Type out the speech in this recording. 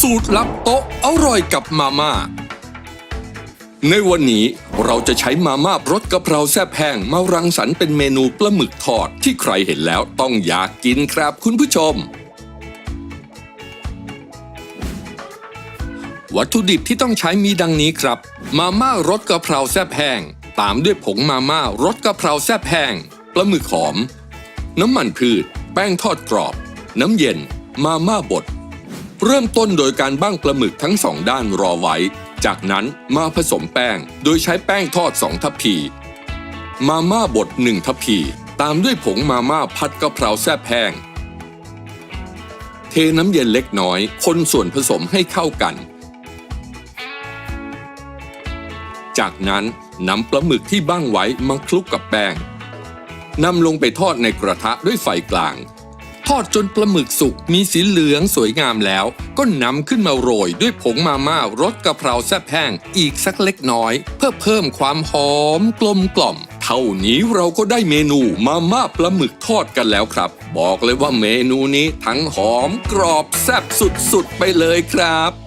สูตรลับโต๊ะอร่อยกับมาม่า ในวันนี้เราจะใช้มาม่ารสกะเพราแซ่บแห้งมารังสรรค์เป็นเมนูปลาหมึกทอดที่ใครเห็นแล้วต้องอยากกินครับคุณผู้ชม วัตถุดิบที่ต้องใช้มีดังนี้ครับ มาม่ารสกะเพราแซ่บแห้ง ตามด้วยผงมาม่ารสกะเพราแซ่บแห้งปลาหมึกหอม น้ำมันพืช แป้งทอดกรอบ น้ำเย็น มาม่าบด เริ่มต้นโดยการบ้างปลาหมึกทั้งสองด้านรอไว้ จากนั้นมาผสมแป้งโดยใช้แป้งทอดสองทัพพี มาม่าบดหนึ่งทัพพี ตามด้วยผงมาม่าพัดกะเพราแซ่บแห้ง เทน้ำเย็นเล็กน้อย คนส่วนผสมให้เข้ากัน จากนั้นนำปลาหมึกที่บ้างไว้มาคลุกกับแป้งนำลงไปทอดในกระทะด้วยไฟกลาง ทอดจนปลาหมึกสุกมีสีเหลืองสวยงามแล้ว ก็นำขึ้นมาโรยด้วยผงมาม่ารสกะเพราแซ่บแห้งอีกสักเล็กน้อย เพื่อเพิ่มความหอมกลมกล่อม เท่านี้เราก็ได้เมนูมาม่าปลาหมึกทอดกันแล้วครับ บอกเลยว่าเมนูนี้ทั้งหอมกรอบแซ่บสุดๆไปเลยครับ